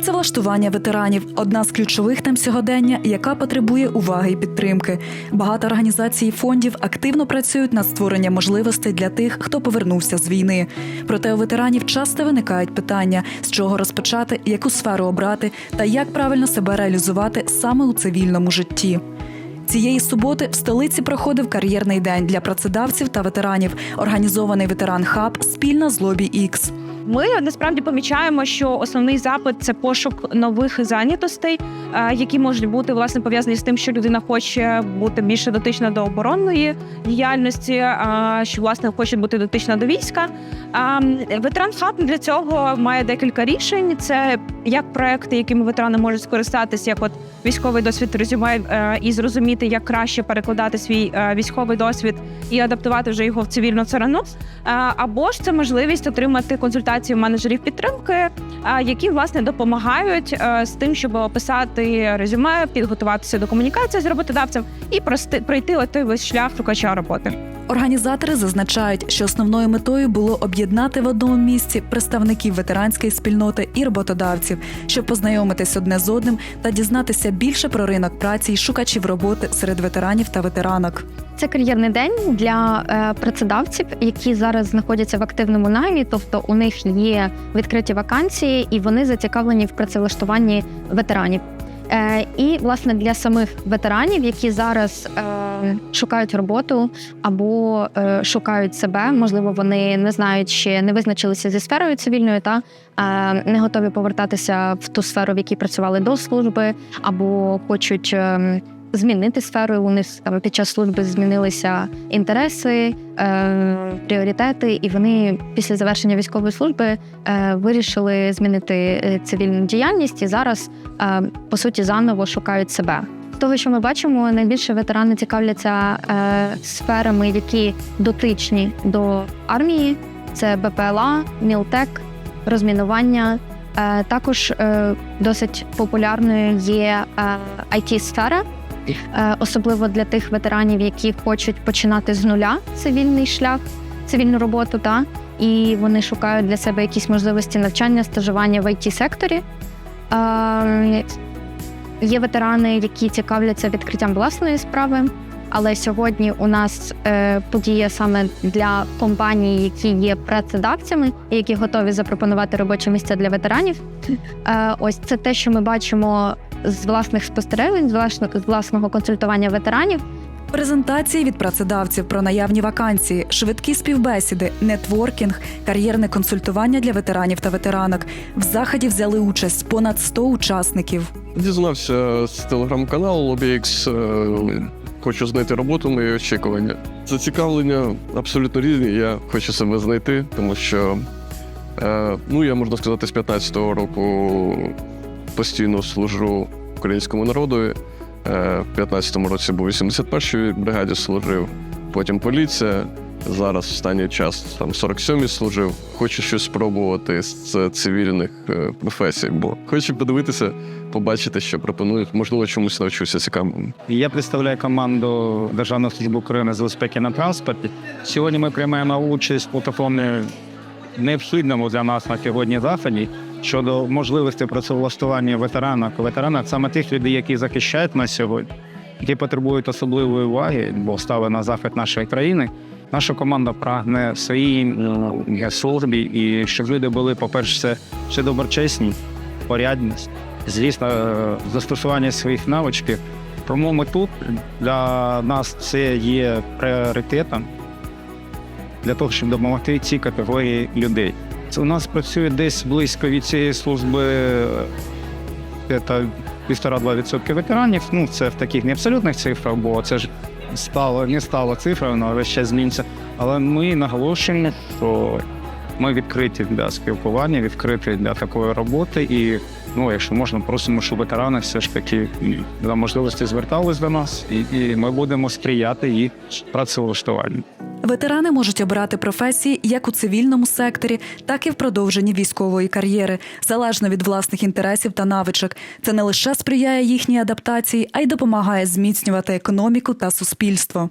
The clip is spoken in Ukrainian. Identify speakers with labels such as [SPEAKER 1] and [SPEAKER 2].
[SPEAKER 1] Працевлаштування ветеранів одна з ключових тем сьогодення, яка потребує уваги і підтримки. Багато організацій і фондів активно працюють над створенням можливостей для тих, хто повернувся з війни. Проте у ветеранів часто виникають питання, з чого розпочати, яку сферу обрати та як правильно себе реалізувати саме у цивільному житті. Цієї суботи в столиці проходив кар'єрний день для працедавців та ветеранів, організований ветеран хаб спільно з лобі Ікс.
[SPEAKER 2] Ми насправді помічаємо, що основний запит це пошук нових зайнятостей, е, які можуть бути власне пов'язані з тим, що людина хоче бути більше дотична до оборонної діяльності, е, що власне хоче бути дотична до війська. Ветеран хаб для цього має декілька рішень. Це як проекти, якими ветерани можуть скористатися, як от військовий досвід резюме е, і зрозуміти, як краще перекладати свій військовий досвід і адаптувати вже його в цивільну царану. Або ж це можливість отримати консультації менеджерів підтримки, які власне допомагають е, з тим, щоб описати резюме, підготуватися до комунікації з роботодавцем і пройти отой весь шлях шукача роботи.
[SPEAKER 1] Організатори зазначають, що основною метою було об'єднати в одному місці представників ветеранської спільноти і роботодавців, щоб познайомитись одне з одним та дізнатися більше про ринок праці й шукачів роботи серед ветеранів та ветеранок.
[SPEAKER 3] Це кар'єрний день для е, працедавців, які зараз знаходяться в активному наймі, тобто у них є відкриті вакансії, і вони зацікавлені в працевлаштуванні ветеранів. Е, і власне для самих ветеранів, які зараз е, шукають роботу або е, шукають себе, можливо, вони не знають ще не визначилися зі сферою цивільною, та е, не готові повертатися в ту сферу, в якій працювали до служби, або хочуть. е, змінити сферу. У них там під час служби змінилися інтереси, е, пріоритети, і вони після завершення військової служби е, вирішили змінити е, цивільну діяльність і зараз е, по суті заново шукають себе. Того, що ми бачимо, найбільше ветерани цікавляться е, сферами, які дотичні до армії. Це БПЛА, Мілтек, розмінування. Е, також е, досить популярною є е, it сфера Е, особливо для тих ветеранів, які хочуть починати з нуля цивільний шлях, цивільну роботу, та і вони шукають для себе якісь можливості навчання, стажування в it секторі. Е, Є ветерани, які цікавляться відкриттям власної справи. Але сьогодні у нас е, подія саме для компаній, які є працедавцями, які готові запропонувати робочі місця для ветеранів. Е, ось це те, що ми бачимо з власних спостережень, з власного, консультування ветеранів.
[SPEAKER 1] Презентації від працедавців про наявні вакансії, швидкі співбесіди, нетворкінг, кар'єрне консультування для ветеранів та ветеранок. В заході взяли участь понад 100 учасників.
[SPEAKER 4] Дізнався з телеграм-каналу LobbyX, е, Хочу знайти роботу, мої очікування. Зацікавлення абсолютно різні. Я хочу себе знайти, тому що е, ну я можна сказати, з 15-го року постійно служу українському народу. Е, в 15-му році був 81-й бригаді служив, потім поліція. Зараз останній час там 47-й служив. Хочу щось спробувати з цивільних е, професій, бо хочу подивитися, побачити, що пропонують. Можливо, чомусь навчуся цікавому.
[SPEAKER 5] Я представляю команду Державної служби України з безпеки на транспорті. Сьогодні ми приймаємо участь у такому необхідному для нас на сьогодні заході щодо можливості працевлаштування ветеранок. Ветеранок саме тих людей, які захищають нас сьогодні, які потребують особливої уваги, бо стали на захист нашої країни. Наша команда прагне в своїй е, службі і щоб люди були, по-перше, ще доброчесні, порядні, звісно, е, застосування своїх навичків. Ми тут для нас це є пріоритетом для того, щоб допомогти цій категорії людей. У нас працює десь близько від цієї служби е, півтора-два відсотки ветеранів. Ну, це в таких не абсолютних цифрах, бо це ж стало, не стало цифрою, весь час зміниться. Але ми наголошуємо, що ми відкриті для спілкування, відкриті для такої роботи. І, ну, якщо можна, просимо, щоб ветерани все ж таки за можливості звертались до нас, і, і ми будемо сприяти їх працевлаштуванню.
[SPEAKER 1] Ветерани можуть обирати професії як у цивільному секторі, так і в продовженні військової кар'єри, залежно від власних інтересів та навичок. Це не лише сприяє їхній адаптації, а й допомагає зміцнювати економіку та суспільство.